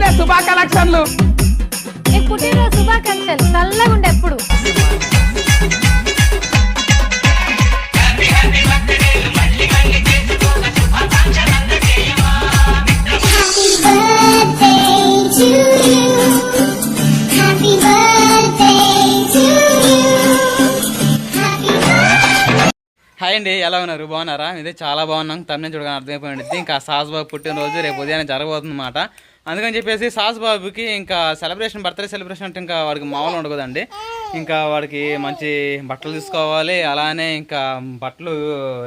Birthday శుభా కలెక్షన్లు నీకు పుట్టినరోజు శుభాకాంక్షలు? చల్లగా ఉండే ఎప్పుడు. హాయ్ అండి ఎలా ఉన్నారు? బాగున్నారా? ఇదే చాలా బాగున్నాం. తమిళ చూడగానే అర్థమైపోయింది. ఇంకా సాస్ బాబు పుట్టినరోజు రేపు ఉదయాన్నే జరగబోతుంది అనమాట అందుకని చెప్పేసి సాస్ బాబుకి ఇంకా సెలబ్రేషన్ బర్త్డే సెలబ్రేషన్ అంటే ఇంకా వాడికి మామూలు ఉండకూడదండి. ఇంకా వాడికి మంచి బట్టలు తీసుకోవాలి అలానే ఇంకా బట్టలు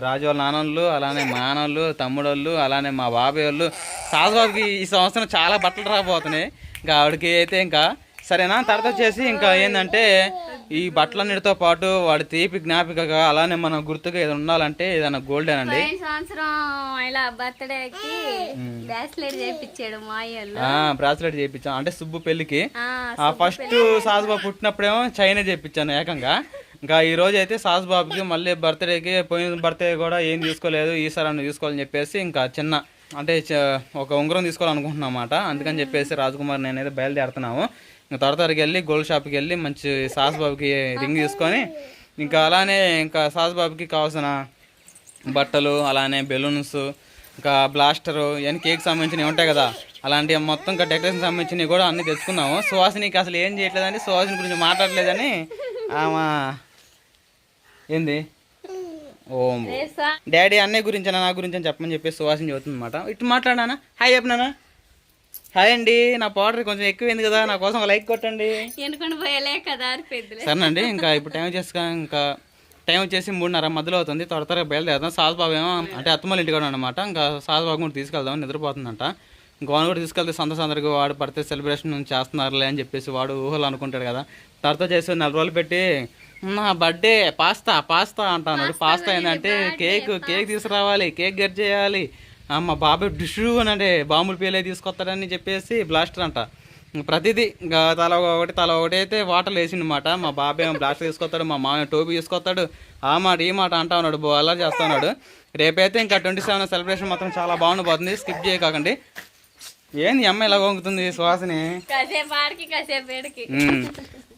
రాజు వాళ్ళ నాన్నలు అలానే మా నాన్నలు తమ్ముడోళ్ళు అలానే మా బాబాయ్ వాళ్ళు. సాస్ బాబుకి ఈ సంవత్సరం చాలా బట్టలు రాబోతున్నాయి. ఇంకా ఆవిడకి అయితే ఇంకా సరేనా? తర్వాత వచ్చేసి ఇంకా ఏంటంటే ఈ బట్టలన్నిటితో పాటు వాడి తీపి జ్ఞాపికగా అలానే మనం గుర్తుగా ఏదైనా ఉండాలంటే ఏదైనా గోల్డెన్ అండి. పోయిన సంవత్సరం ఇలా బర్త్డేకి బ్రాస్లెట్ చేయించాడు బ్రాస్లెట్ చేయించాం అంటే సుబ్బు పెళ్ళికి. ఆ, ఫస్ట్ సాస్బాబు పుట్టినప్పుడేమో చైనా చేయించాను ఏకంగా. ఇంకా ఈ రోజు అయితే సాస్బాబుకి మళ్ళీ బర్త్డేకి పోయిన బర్త్డే కూడా ఏం తీసుకోలేదు ఈసారి అన్న తీసుకోవాలని చెప్పేసి ఇంకా చిన్న అంటే ఒక ఉంగరం తీసుకోవాలనుకుంటున్నాం అన్నమాట. అందుకని చెప్పేసి రాజకుమార్ నేనైతే బయలుదేరుతున్నాము. త్వర త్వరగా వెళ్ళి గోల్డ్ షాప్కి వెళ్ళి మంచి సాస్బాబుకి రింగ్ తీసుకొని ఇంకా అలానే ఇంకా సాస్బాబుకి కావాల్సిన బట్టలు అలానే బెలూన్స్ ఇంకా బ్లాస్టరు ఇవన్నీ కేక్ సంబంధించినవి ఉంటాయి కదా. అలాంటివి మొత్తం ఇంకా డెకరేషన్ సంబంధించినవి కూడా అన్ని తెచ్చుకున్నాము. సువాసినికి అసలు ఏం చేయట్లేదని సువాసిని గురించి మాట్లాడలేదని ఆమె ఏంది? ఓం. డాడీ అన్నయ్య గురించి నా గురించి అని చెప్పమని చెప్పేసి సువాసిని చెబుతుంది అనమాట ఇటు మాట్లాడానా హాయ్ చెప్పినానా హాయ్ అండి నా పౌడర్ కొంచెం ఎక్కువైంది కదా నా కోసం లైక్ కొట్టండి. ఎనుకొని పోయలే కదా అని పెద్దలే సరేనండి ఇంకా ఇప్పుడు టైం వచ్చేసి ఇంకా టైం వచ్చేసి మూడున్నర మధ్యలో అవుతుంది త్వర త్వరగా బయలుదేరుతాం సాజుబాబు ఏమో అంటే అత్తమ్మల ఇంటికి కూడా అనమాట ఇంకా సాజుబాబు కూడా తీసుకెళ్దాం నిద్రపోతుందంట. ఇంకా వాడు కూడా తీసుకెళ్తే సంత సందరికి వాడు పడితే సెలబ్రేషన్ చేస్తున్నారులే అని చెప్పేసి వాడు ఊహలు అనుకుంటాడు కదా. తర్వాత చేసి నెల రోజులు పెట్టి నా బర్త్డే పాస్తా పాస్తా అంటున్నాడు. పాస్తా ఏంటంటే కేక్ కేక్ తీసుకురావాలి కేక్ గెట్ చేయాలి. మా బాబాయ్ డిషు అని అంటే బాంబులు పేలే తీసుకొస్తాడని చెప్పేసి బ్లాస్టర్ అంట. ప్రతిదీ తల ఒకటి తల ఒకటి అయితే వాటర్లు వేసిండమాట మా బాబాయ్ ఏమో బ్లాస్టర్ తీసుకొస్తాడు మా మామయ్య టోపీ తీసుకొస్తాడు. ఆ మాట ఈ మాట అంటా ఉన్నాడు బో అలా చేస్తా ఉన్నాడు. రేపైతే ఇంకా ట్వంటీ సెవెన్ సెలబ్రేషన్ మాత్రం చాలా బాగుండిపోతుంది స్కిప్ చేయకండి ఏంది అమ్మాయి ఇలా వంగుతుంది ఉమ్.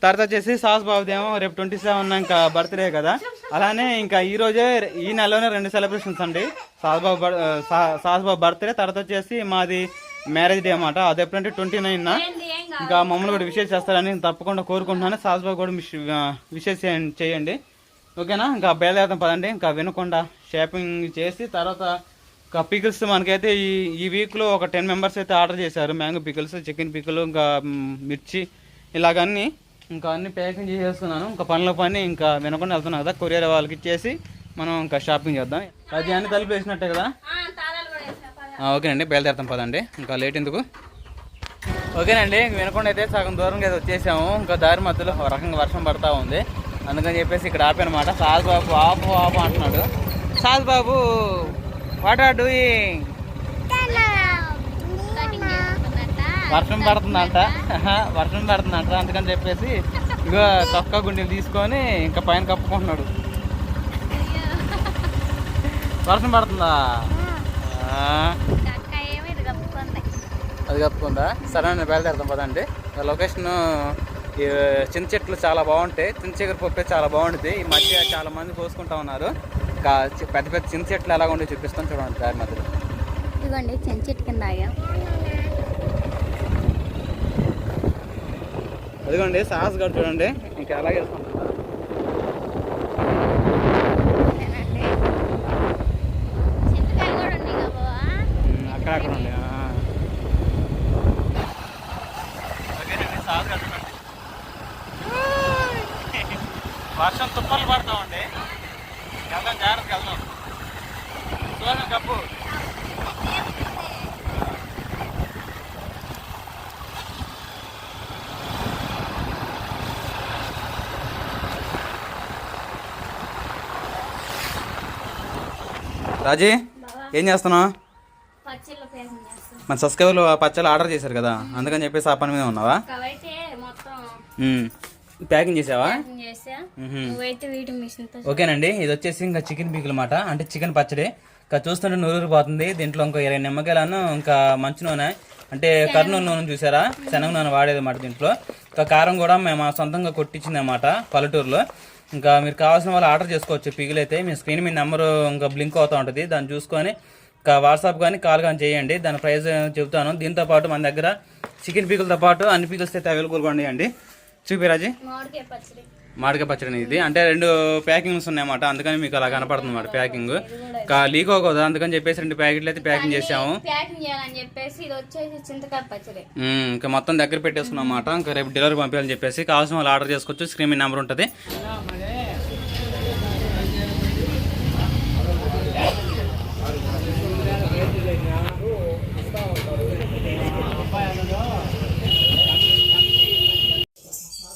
తర్వాత వచ్చేసి సాస్ బాబుదేమో రేపు ట్వంటీ సెవెన్ ఇంకా బర్త్డే కదా. అలానే ఇంకా ఈ రోజే ఈ నెలలోనే రెండు సెలబ్రేషన్స్ అండి. సాస్ బాబు బర్- సా- సాస్ బాబు బర్త్డే తర్వాత వచ్చేసి మాది మ్యారేజ్ డే అన్నమాట. అది ఎప్పుడంటే ట్వంటీ నైన్ ఇంకా మమ్మల్ని కూడా విషెస్ చేస్తారని తప్పకుండా కోరుకుంటున్నాను. సాస్ బాబు కూడా విషెస్ చేయండి ఓకేనా? ఇంకా బయలుదేరుతాం పదండి. ఇంకా వినకుండా షాపింగ్ చేసి తర్వాత ఇంకా పికిల్స్ మనకైతే ఈ ఈ వీక్లో ఒక టెన్ మెంబర్స్ అయితే ఆర్డర్ చేశారు. మ్యాంగో పికిల్స్ చికెన్ పికిల్ ఇంకా మిర్చి ఇలాగన్నీ. ఇంకా అన్ని ప్యాకింగ్ చేసేస్తున్నాను ఇంకా పనుల పని ఇంకా వినకుండా వెళ్తున్నాను కదా కొరియర్ వాళ్ళకి ఇచ్చేసి. మనం ఇంకా షాపింగ్ చేద్దాం. అది అన్ని తలుపు వేసినట్టే కదా? ఓకేనండి బయలుదేరుతాం పదండి. ఇంకా లేట్ ఎందుకు? ఓకేనండి ఇంక వినకుండా అయితే సగం దూరంగా అయితే వచ్చేసాము. ఇంకా దారి మధ్యలో ఒక రకంగా వర్షం పడతా ఉంది. అందుకని చెప్పేసి ఇక్కడ ఆపానమాట. సాజ్ బాబు ఆపు ఆపు అంటున్నాడు. సాజ్ బాబు వాట్ ఆర్ డూయింగ్. వర్షం పడుతుందంట. వర్షం పడుతుందంట. అందుకని చెప్పేసి ఇగో చొక్కా గుండెలు తీసుకొని ఇంకా పైన కప్పుకుంటున్నాడు. వర్షం పడుతుందా? అది కప్పుకుందా? సరే నేను బయలుదేరుతాం పదండి. లొకేషన్ ఈ చింత చెట్లు చాలా బాగుంటాయి. చింత చిగురు పప్పు చాలా బాగుంటుంది ఈ మధ్య చాలా మంది కోసుకుంటా ఉన్నారు. పెద్ద పెద్ద చింత చెట్లు ఎలా ఉంటే చూపిస్తాం చూడండి దారి మధ్యలో ఇదిగోండి చెంచెట్టు కింద ఆగాం. అదిగోండి సాహస్ గారు చూడండి ఇంకా అలాగే వేసుకుంటున్నా అంతేనండి. చింతకాయలు కూడా ఉన్నాయి కదా బావ? ఉమ్, అక్కడక్కడ ఉండే ఆ. ఓకేనండి, సాగు కట్టండి. వర్షం తుప్పలు పడతామండి వెళ్దాం జాగ్రత్తగా వెళ్దాం. చూడండి కప్పు. రాజీ ఏం చేస్తున్నావు? మన సబ్స్క్రైబర్లు ఆ పచ్చళ్ళు ఆర్డర్ చేశారు కదా అందుకని చెప్పేసి ఆ పని మీద ఉన్నావా. ప్యాకింగ్ చేసావా? ఓకేనండి ఇది వచ్చేసి ఇంకా చికెన్ పీకులు అన్నమాట. అంటే చికెన్ పచ్చడి. ఇంకా చూస్తుంటే నూరూరు పోతుంది. దీంట్లో ఇంకో ఇరవై నిమ్మకాయలను ఇంకా మంచి నూనె. అంటే కర్నూలు నూనె. చూసారా? శనగ నూనె వాడేది అన్నమాట దీంట్లో. ఇంకా కారం కూడా మేము సొంతంగా కొట్టించింది అనమాట పల్లెటూరులో. ఇంకా మీరు కావాల్సిన వాళ్ళు ఆర్డర్ చేసుకోవచ్చు పిగులైతే మీ స్క్రీన్ మీద నెంబర్ ఇంకా బ్లింక్ అవుతూ ఉంటుంది. దాన్ని చూసుకొని ఇంకా వాట్సాప్ కానీ కాల్ కానీ చేయండి. దాని ప్రైస్ చెబుతాను. దీంతో పాటు మన దగ్గర చికెన్ పీకులతో పాటు అన్ని పీకుల్స్ అయితే అవైలబుల్గా ఉన్నాయండి. చూపిరాజీ మామిడికాయ పచ్చడి. ఇది. అంటే రెండు ప్యాకింగ్స్ ఉన్నాయన్నమాట. అందుకని మీకు అలా కనపడుతుంది అన్నమాట ప్యాకింగ్. లీక్ అవ్వకూడదు. అందుకని చెప్పేసి రెండు ప్యాకెట్లు అయితే ప్యాకింగ్ చేసాము ప్యాకింగ్ చేయాలని చెప్పేసి ఇది వచ్చేసి చింతకాయ పచ్చడి. మ్మ్, ఇంకా మొత్తం దగ్గర పెట్టేసుకున్నాం అన్నమాట. ఇంకా రేపు డెలివరీ పంపించాలని చెప్పేసి కావాల్సిన వాళ్ళు ఆర్డర్ చేసుకోవచ్చు. స్క్రీన్ నెంబర్ ఉంటుంది.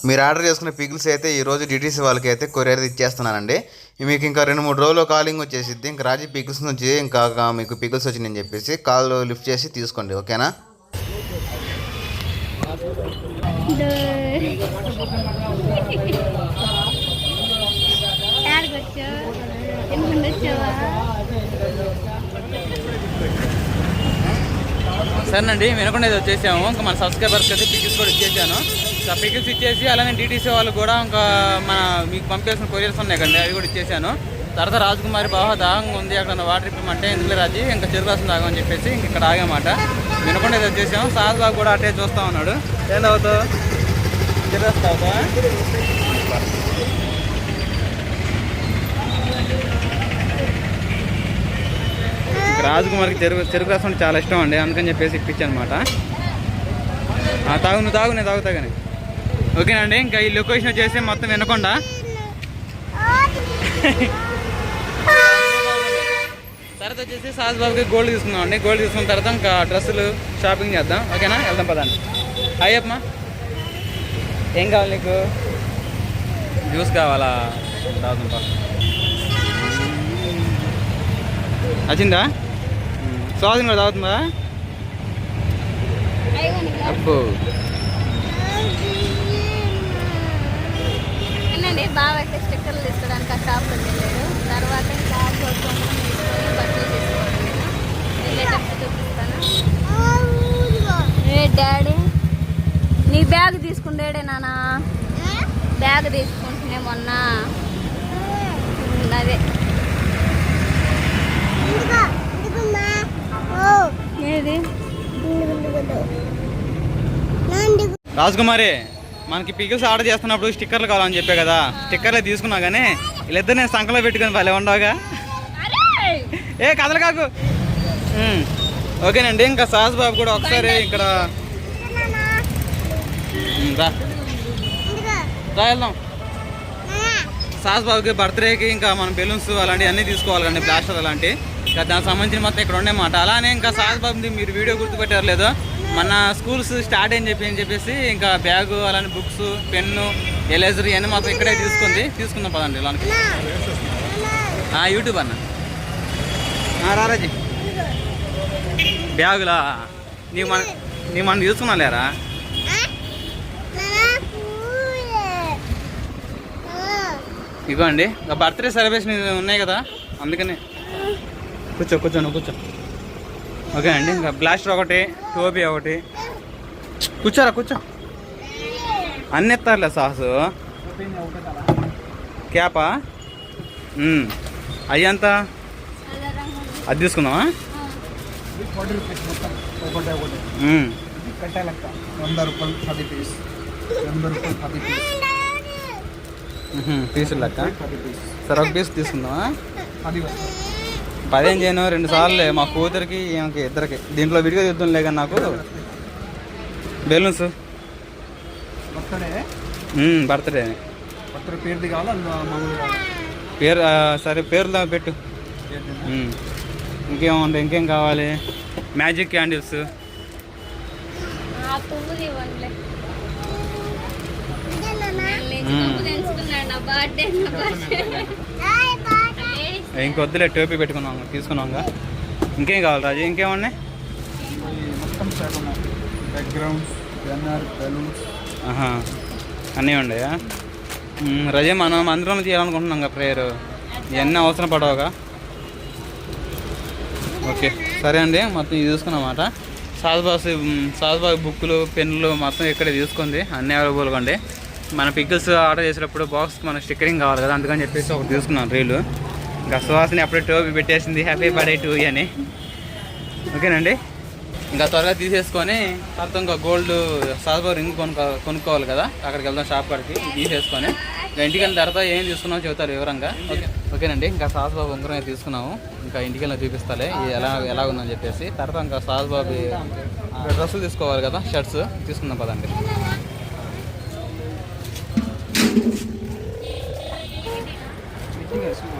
మీరు ఆర్డర్ చేసుకున్న పిగిల్స్ అయితే ఈ రోజు డిటీసీ వాళ్ళకి అయితే కొరియర్ ఇచ్చేస్తున్నానండి. మీకు ఇంకా రెండు మూడు రోజులు కాలింగ్ వచ్చేసిద్ది. ఇంకా రాజీ పిగిల్స్ నుంచి ఇంకా మీకు పిగిల్స్ వచ్చిందని చెప్పేసి కాల్ లిఫ్ట్ చేసి తీసుకోండి ఓకేనా? సరేనండి వినకుండా ఇది వచ్చేసాము. ఇంకా మన సబ్స్క్రైబర్స్కి అయితే పికిల్స్ కూడా ఇచ్చేసాను. ఇంకా పికిల్స్ ఇచ్చేసి అలానే డీటీసీ వాళ్ళు కూడా ఇంకా మన మీకు పంపేసిన కొరియర్స్ ఉన్నాయి కండి అవి కూడా ఇచ్చేసాను. తర్వాత రాజకుమారి బాగా దాహంగా ఉంది అక్కడ వాటర్ ఇప్పమంటే ఎందుకు రాజీ ఇంకా చెరుకు దాగమని చెప్పేసి ఇంక ఇక్కడ ఆగామాట. వినకుండా ఇది వచ్చేసాము. సార్ బాబు కూడా అటే చూస్తా ఉన్నాడు. ఏం తాగుతావు తాగుతావా నాకు రాజకుమార్కి చెరుకు చెరుకు రసం చాలా ఇష్టం అండి. అందుకని చెప్పేసి ఇప్పించాను అనమాట తాగు నువ్వు తాగు నేను తాగుతా కానీ ఓకేనండి ఇంకా ఈ లొకేషన్ వచ్చేసి మొత్తం వినకుండా. తర్వాత వచ్చేసి సాజ్బాబుకి గోల్డ్ తీసుకుందాం అండి. గోల్డ్ తీసుకున్న తర్వాత ఇంకా డ్రెస్సులు షాపింగ్ చేద్దాం. ఓకేనా? వెళ్దాం పదండి. అయ్యప్పమా ఏం కావాలి నీకు? జ్యూస్ కావాలా? తాగుదాం పా వచ్చిందా సువాసన కూడా తాగుతుందా? అబ్బో. ఏంటండి బాగా అయితే స్టిక్కర్లు తీసుకోవడానికి ఆ షాప్లోకి వెళ్ళాడు తర్వాత ఇంకా కొనుక్కొని తీసుకొని బట్టలు తీసుకోవాలి వెళ్ళేటప్పుడు చూపిస్తాను. ఏ డాడీ నీ బ్యాగ్ తీసుకుంటాడే నానా? బ్యాగ్ తీసుకుంటున్నా మొన్న. అదే ఏది రాజకుమారి మనకి పిగిల్స్ ఆర్డర్ చేస్తున్నప్పుడు స్టిక్కర్లు కావాలని చెప్పే కదా. స్టిక్కర్లే తీసుకున్నా కానీ వీళ్ళిద్దరు నేను సంఖలో పెట్టుకుని భలే ఉండవుగా ఏ కథలు కాకు. ఓకేనండి ఇంకా సాస్ బాబు కూడా ఒకసారి ఇక్కడ. ఉమ్, రా. వెళ్దాం. సాస్ బాబుకి బర్త్డేకి ఇంకా మన బెలూన్స్ అలాంటివి అన్నీ తీసుకోవాలి కండి ప్లాస్టర్ అలాంటి. దానికి సంబంధించిన మొత్తం ఇక్కడ ఉండేమాట అలానే ఇంకా సాస్ బాబుది మీరు వీడియో గుర్తుపెట్టారు లేదో మన స్కూల్స్ స్టార్ట్ అని చెప్పి అని చెప్పేసి ఇంకా బ్యాగు అలానే బుక్స్ పెన్ను ఎలేజర్ ఇవన్నీ మొత్తం ఇక్కడే తీసుకుంది. తీసుకుందాం పదండి ఇలాంటి యూట్యూబ్ అన్న. రారాజీ. బ్యాగులా? నీకు మన నీ మనం తీసుకున్నా లేరా ఇగోండి. ఇంకా బర్త్డే సెలబ్రేషన్ ఉన్నాయి కదా అందుకని. కూర్చో కూర్చోను కూర్చో. ఓకే అండి ఇంకా బ్లాస్టర్ ఒకటి టోపీ ఒకటి. కూర్చోరా కూర్చో. అన్ని ఎత్తారులే సాసు. క్యాపా? మ్మ్. అయ్యి ఎంత? అది తీసుకుందామా? మ్మ్. లెక్క వంద రూపాయలు పది పీస్ వంద రూపాయలు పది పీస్ పీసులు లెక్క. సరే ఒక పీస్ తీసుకుందామా? పది వస్తాయి పదేం చేయను రెండు సార్లు. మా కూతురికి ఈమెకి ఇద్దరికి. దీంట్లో విడిగా చూద్దాంలే కానీ నాకు బెలూన్స్. బర్త్డే? పేరు సరే పేరులో పెట్టు. ఇంకేముంటాయి ఇంకేం కావాలి? Magic candles. నా నా బర్త్డే. ఇంకొద్దులే టోపీ పెట్టుకున్నాం తీసుకున్నాంగా ఇంకేం కావాలి రాజు? ఇంకేమున్నాయి ఈ మొత్తం సెట్ ఉన్నాయి. బ్యానర్ బెలూన్స్ అన్నీ ఉన్నాయా? రజే మనం అందరం చేయాలనుకుంటున్నాం కదా ప్రేయర్ ఇవన్నీ అవసరం పడవుగా. ఓకే సరే అండి మొత్తం ఇది చూసుకున్నమాట. సాజ్బాస్ సాజ్బాగ్ బుక్కులు పెన్నులు మొత్తం ఇక్కడే తీసుకుంది. అన్ని అవైలబుల్గా ఉండి. మన పికిల్స్ ఆర్డర్ చేసేటప్పుడు బాక్స్కి మన స్టిక్కరింగ్ కావాలి కదా అందుకని చెప్పేసి ఒకటి తీసుకున్నాను రీలు. ఇంకా సువాసని అప్పుడే టోపీ పెట్టేసింది హ్యాపీ బర్త్డే టూ అని. ఓకేనండి? ఇంకా త్వరగా తీసేసుకొని తర్వాత ఇంకా గోల్డ్ సాజ్బాగ్ రింగ్ కొనుక్కో కొనుక్కోవాలి కదా అక్కడికి వెళ్దాం షాప్ కాడికి తీసేసుకొని. ఇంకా ఇంటికి వెళ్ళిన తర్వాత ఏం తీసుకున్నామో చెబుతారు వివరంగా. ఓకే. ఓకేనండి ఇంకా సాజ్బాబు ఉంగరం తీసుకున్నాము. ఇంకా ఇంటికి చూపిస్తాలే ఎలా ఎలా ఉందని చెప్పేసి. తర్వాత ఇంకా సాజ్బాబు డ్రెస్సులు తీసుకోవాలి కదా షర్ట్స్. తీసుకుందాం పదండి.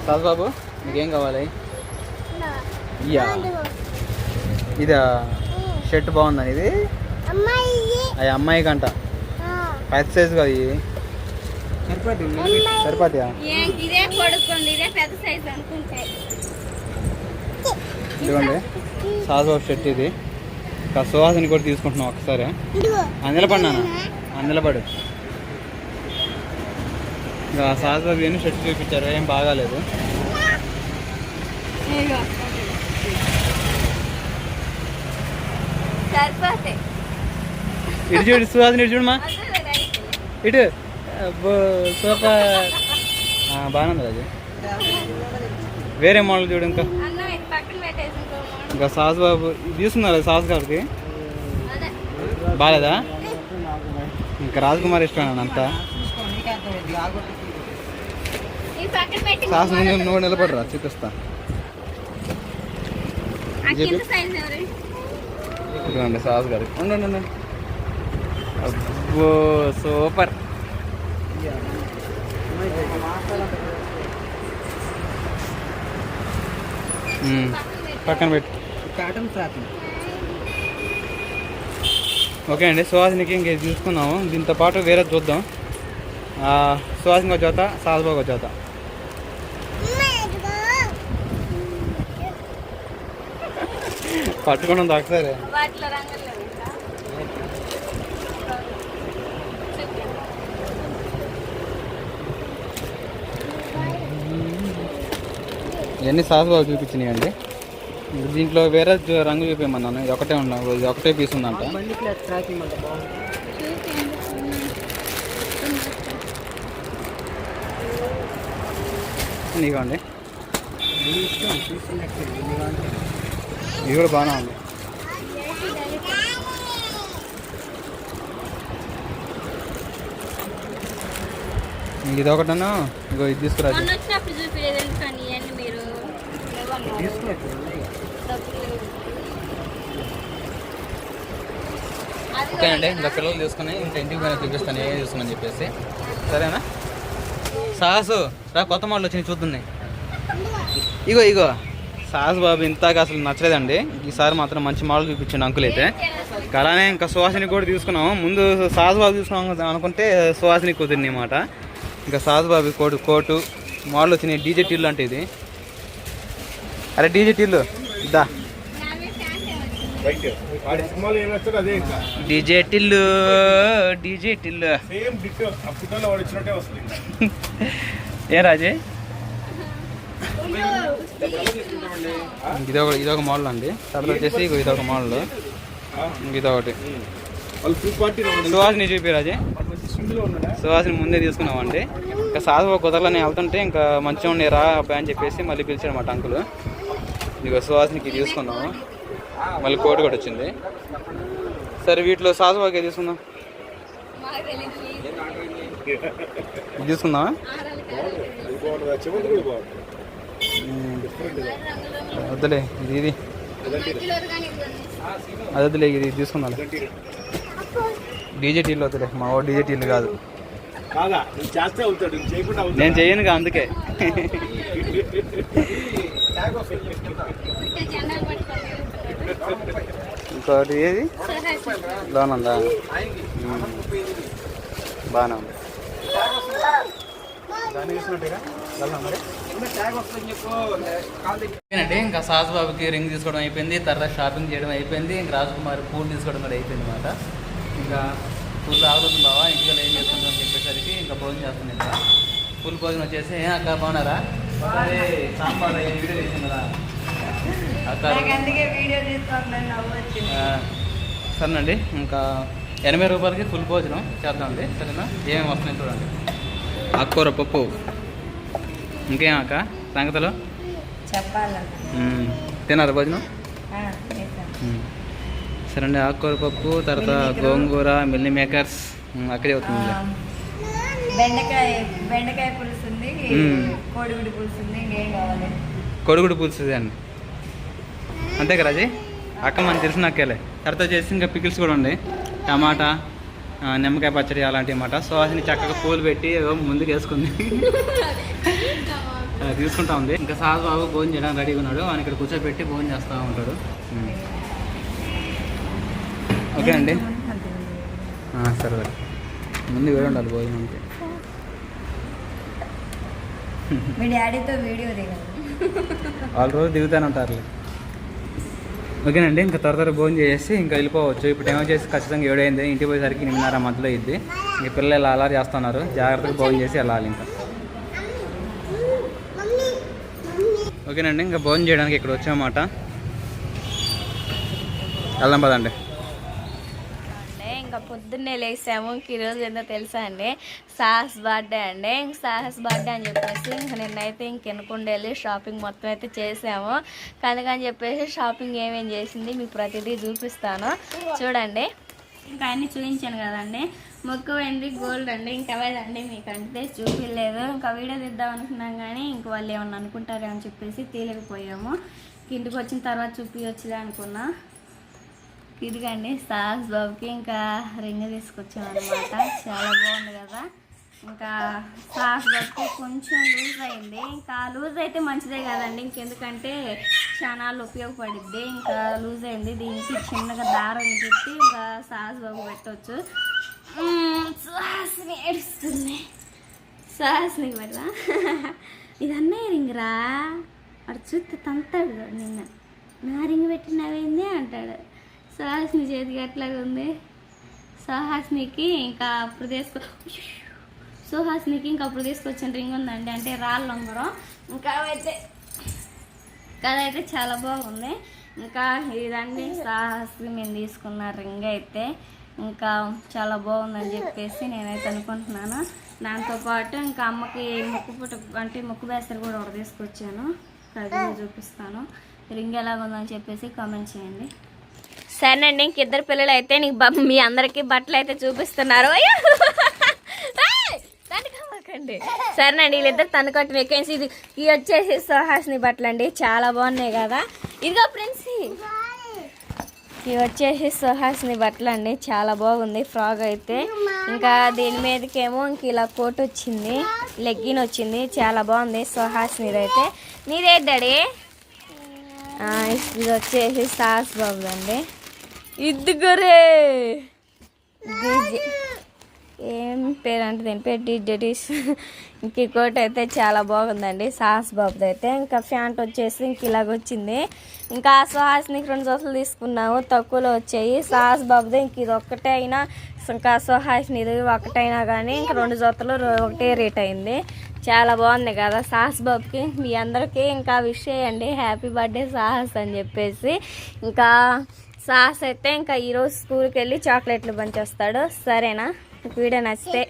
సాజ్బాబు మీకేం కావాలి? ఇయ్యా. ఇదా షర్ట్ బాగుందని ఇది అమ్మాయి. అది అమ్మాయి కంట. పెద్ద సైజు కదా ఇది. సరిపోతాయా ఏంటి ఇదే పడుకోండి ఇదే పెద్ద సైజ్ అనుకుంటే. ఇదిగోండి సాజుబాబు షర్ట్ ఇది. ఇంకా సువాసని కూడా తీసుకుంటున్నాం ఒకసారి. నిలబడినాను నిలబడు ఇంకా సాజుబాబు ఎన్ని షర్ట్ చూపించారు ఏం బాగాలేదు. ఇటు చూడు సువాసని ఇటు చూడమా. ఇటు. సోఫా బాగానే ఉంది అది వేరే మోడల్ చూడు ఇంకా. ఇంకో సాస్ బాబు తీసుకున్నారు సాస్ గారికి? అదే. బాగాలేదా? ఇంకా రాజకుమార్ ఇష్టం అంతా? సాస్ ముందు నువ్వు నిలబడరా చూపిస్తా. ఆ కింద సైజ్ ఎవరు? ఇదిగోండి సాస్ గారికి ఉండండి అబ్బో సూపర్. పక్కన పెట్టు. ఓకే అండి సుహాసినికి ఇంక ఇది తీసుకున్నాము దీంతో పాటు వేరే చూద్దాం. ఆ, సుహాసినికి ఒక జోత సాల్బాగ్ ఒక లేవు ఇంకా. ఇవన్నీ సాస్ బాగా చూపించినాయి అండి? దీంట్లో వేరే రంగు చూపించమన్నాను. ఇది ఒకటే ఉన్నా ఇది ఒకటే పీస్ ఉందంట. ఇదిగోండి. ఇది కూడా బాగానే ఉంది. ఇంక ఇది ఒకటను ఇగో ఇది తీసుకురా. మొన్న వచ్చినప్పుడు చూపించలేదు ఎందుకని ఇవన్నీ మీరు? డబ్బులు లేవు. అది ఓకే అండి ఇంకా పిల్లలు తీసుకుని ఇంకా ఇంటికి పోయిన చూపిస్తాను ఏం చూస్తున్నాను చెప్పేసి. సరేనా? సాసు రా కొత్త మోడల్ వచ్చినాయి చూద్దాం ఇగో ఇగో. సాస్ బాబు ఇంతగా అసలు నచ్చలేదండి. ఈసారి మాత్రం మంచి మోడల్ చూపించండి అంకుల్ అయితే. ఇంకా అలానే ఇంకా సువాసిని కూడా తీసుకున్నాము. ముందు సాస్ బాబు తీసుకున్నాం అనుకుంటే సువాసిని కుదిరింది అనమాట ఇంకా సాస్ బాబు కోటు కోటు మోడల్ వచ్చినాయి డీజే టిల్లు అంటే ఇది. అరే డీజే టిల్లు ఇద్దా. డీజే టిల్లు డీజే టిల్లు ఏ రాజే? ఇదొక ఇదొక మోడల్ అండి. తర్వాత వచ్చేసి ఇది ఇదొక మోడల్ ఇదొకటి వాళ్ళు సుహాసిని చూపిరాజే సుహాసిని ముందే తీసుకున్నామండి. ఇంకా సాధువు కుదరలని వెళ్తుంటే ఇంకా మంచిగా ఉండే రా అబ్బాయి అని చెప్పేసి మళ్ళీ పిలిచాడు మాట అంకుల్ ఇదిగో సుహాసినికి తీసుకున్నాము మళ్ళీ కోటి కూడా వచ్చింది. సరే వీటిలో సాధువాకే తీసుకుందాం. తీసుకుందామా? వద్దులే ఇది ఇది. అది వద్దులే ఇది తీసుకుందాం డీజే టీలు వద్దులే మా వాడు డీజే టీలు కాదు. నేను చేయనుగా అందుకే. ఇంకోటి ఏది. లోన్ ఉందా. బాగానే ఉంది ఓకేనండి ఇంకా సాజ్ బాబుకి రింగ్ తీసుకోవడం అయిపోయింది తర్వాత షాపింగ్ చేయడం అయిపోయింది ఇంకా రాజకుమారి పూలు తీసుకోవడం కూడా అయిపోయింది అనమాట ఇంకా పూలు ఆగుతుంది బావా ఇంటికి ఏం చేస్తుంటాం అని చెప్పేసరికి ఇంకా భోజనం చేస్తుంది ఇంకా. పూల భోజనం వచ్చేసి "ఏ అక్క బాగున్నారా? అదే సాంబార్ వీడియో చేసింది కదా అక్క సరేనండి ఇంకా ఎనభై రూపాయలకి ఫుల్ భోజనం చేద్దామండి సరేనా? ఏమేమి వస్తున్నాయి చూడండి. ఆకుకూర పప్పు. ఇంకేం అక్క సంగతులు. తిన్నారా భోజనం. సరే అండి ఆకుకూర పప్పు తర్వాత గోంగూర మిల్లీ మేకర్స్. అక్కడే అవుతుంది. బెండకాయ బెండకాయ పులుసు ఉంది. కోడిగుడి పులుసు ఉంది ఇంకేం కావాలి? కొడుగుడు పులుసు అండి. అంతే కదా రాజీ? అక్క మనకు తెలిసిన అక్కేలే. తర్వాత చేసి ఇంకా పికిల్స్ కూడా ఉన్నాయి. టమాటా నిమ్మకాయ పచ్చడి అలాంటి అన్నమాట. సో అది చక్కగా పూలు పెట్టి ముందుకు వేసుకుంది. తీసుకుంటా ఉంది. ఇంకా సాగు బాబు భోజనం చేయడానికి రెడీగా ఉన్నాడు. ఆయన ఇక్కడ కూర్చోబెట్టి భోజనం చేస్తూ ఉంటాడు. ఓకే అండి. సరే సరే. ముందు వేడి ఉండాలి భోజనం అంతే మీ డాడీతో వీడియో వాళ్ళు రోజు దిగుతానే ఉంటారు ఓకేనండి ఇంకా త్వర త్వర భోజనం చేసి ఇంకా వెళ్ళిపోవచ్చు. ఇప్పుడు టైం వచ్చేసి ఖచ్చితంగా ఏడైంది. ఇంటికి పోయేసరికి ఎనిమిదిన్నర మధ్యలో ఇద్ది ఇంక పిల్లలు ఇలా అలా చేస్తున్నారు? జాగ్రత్తగా భోజనం చేసి వెళ్ళాలి ఇంకా. ఓకేనండి ఇంకా భోజనం చేయడానికి ఇక్కడ వచ్చామన్నమాట. వెళ్దాం పదండి. ఇంకా పొద్దున్నే లేసాము. ఇంక ఈరోజు ఏందో తెలుసా అండి? సాహస్ బర్త్డే అండి. ఇంక సాహస్ బర్త్డే అని చెప్పేసి ఇంక నిన్నైతే ఇంకెనకుండా వెళ్ళి షాపింగ్ మొత్తం అయితే చేసాము. కనుకని చెప్పేసి షాపింగ్ ఏమేం చేసింది మీకు ప్రతిదీ చూపిస్తాను. చూడండి. ఇంకా అన్ని చూపించాను కదండి. మొక్కువైంది గోల్డ్ అండి ఇంకా అవేదండి మీకు అంటే చూపించలేదు ఇంకా వీడియో తీద్దాం అనుకున్నాం కానీ ఇంక వాళ్ళు ఏమన్నా అనుకుంటారే అని చెప్పేసి తీయలేకపోయాము ఇంటికి వచ్చిన తర్వాత చూపించచ్చులే అనుకున్నా. ఇదిగండి సాహస్ బాబుకి ఇంకా రింగ్ తీసుకొచ్చాం అనమాట చాలా బాగుంది కదా. ఇంకా సాహస్ బాబుకి కొంచెం లూజ్ అయింది. ఇంకా లూజ్ అయితే మంచిదే కదండి. ఇంకెందుకంటే చాలా ఉపయోగపడిద్ది. ఇంకా లూజ్ అయింది. దీనికి చిన్నగా దారం పెట్టి ఇంకా సాహస్ బాబు పెట్టవచ్చు సుహాసిని ఏడుస్తుంది. సుహాసిని పెడదా ఇది అన్నయ్య రింగ్ రా? వాడు చూస్తే తంతాడు నిన్న. నా రింగ్ పెట్టినవేంది అంటాడు. సుహాసిని చేతికి ఎట్లాగా ఉంది? సుహాసినికి ఇంకా అప్పుడు తీసుకో సుహాసినికి ఇంకా అప్పుడు తీసుకొచ్చిన రింగ్ ఉందండి. అంటే రాళ్ళు ఉంగరం. ఇంకా అవైతే కదైతే చాలా బాగుంది. ఇంకా ఇదండి సాహసం మేము తీసుకున్న రింగ్ అయితే. ఇంకా చాలా బాగుందని చెప్పేసి నేనైతే అనుకుంటున్నాను. దాంతోపాటు ఇంకా అమ్మకి ముక్కు పుట్ట అంటే ముక్కు బేసరి కూడా ఒకటి తీసుకొచ్చాను. అది చూపిస్తాను. రింగ్ ఎలాగుందని చెప్పేసి కామెంట్ చేయండి. సరేనండి ఇంక ఇద్దరు పిల్లలు అయితే నీకు మీ అందరికీ బట్టలు అయితే చూపిస్తున్నారు. అయ్యో! సరేనండి వీళ్ళిద్దరు తను వేకెన్సీ ఇది. ఇవి వచ్చేసి సుహాసిని బట్టలు అండి చాలా బాగున్నాయి కదా. ఇదిగో ఫ్రెండ్స్ ఇవి వచ్చేసి సుహాస్ని బట్టలు అండి. చాలా బాగుంది ఫ్రాక్ అయితే. ఇంకా దీని మీదకేమో ఇంక ఇలా కోట్ వచ్చింది లెగ్గిన్ వచ్చింది. చాలా బాగుంది సుహాస్నిది అయితే. నీదే డాడీ? ఆ, ఇది వచ్చేసి సాస్ బాబు అండి ఇద్దుగురే ఏం పేరు అంటే దీని పేరు డిజెటీస్ అయితే చాలా బాగుందండి. సాహస్ బాబుది అయితే. ఇంకా ప్యాంట్ వచ్చేసి ఇంక ఇలాగ వచ్చింది. ఇంకా సుహాస్నికి రెండు జతలు తీసుకున్నాము. తక్కువలో వచ్చాయి. సాహస్ బాబుది ఇంక ఇది ఒక్కటే అయినా ఇంకా సుహాస్ని ఇది ఒకటైనా కానీ ఇంక రెండు జతలు ఒకటే రేట్ అయింది. చాలా బాగుంది కదా సాహస్ బాబుకి. మీ అందరికీ ఇంకా విష్ చేయండి. హ్యాపీ బర్త్డే సాహస్ అని చెప్పేసి. ఇంకా సాహస్ అయితే ఇంకా ఈరోజు స్కూల్కి వెళ్ళి చాక్లెట్లు పంచేస్తాడు. సరేనా? వీడియో నచ్చితే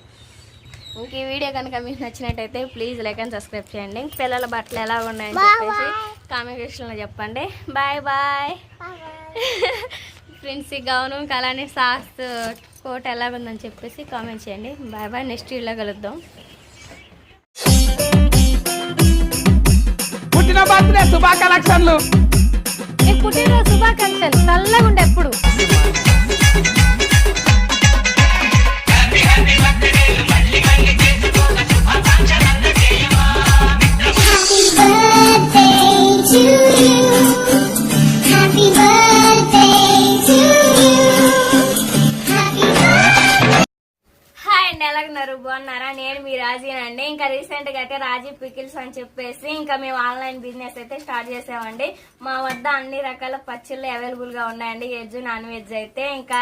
ఇంక ఈ వీడియో కనుక మీకు నచ్చినట్టయితే ప్లీజ్ లైక్ అండ్ సబ్స్క్రైబ్ చేయండి. ఇంక పిల్లల బట్టలు ఎలా ఉన్నాయని చెప్పేసి కామెంట్ సెక్షన్లో చెప్పండి. Bye bye. ఫ్రెండ్స్ ఈ గౌను అలానే సాస్ కోట్ ఎలా ఉందని చెప్పేసి కామెంట్ చేయండి. Bye bye. నెక్స్ట్ వీడియోలో కలుద్దాం. పుట్టిన బర్త్డే శుభా కలెక్షన్లు పుట్టినరోజు శుభాకాంక్షలు. చల్లగా ఉండే ఎప్పుడు ఎలాగున్నారు బాగున్నారా? నేను మీ రాజీనండి. ఇంకా రీసెంట్గా అయితే రాజీ పికిల్స్ అని చెప్పేసి ఇంకా మేము ఆన్లైన్ బిజినెస్ అయితే స్టార్ట్ చేసామండి. మా వద్ద అన్ని రకాల పచ్చళ్ళు అవైలబుల్గా ఉన్నాయండి. వెజ్ నాన్ వెజ్ అయితే. ఇంకా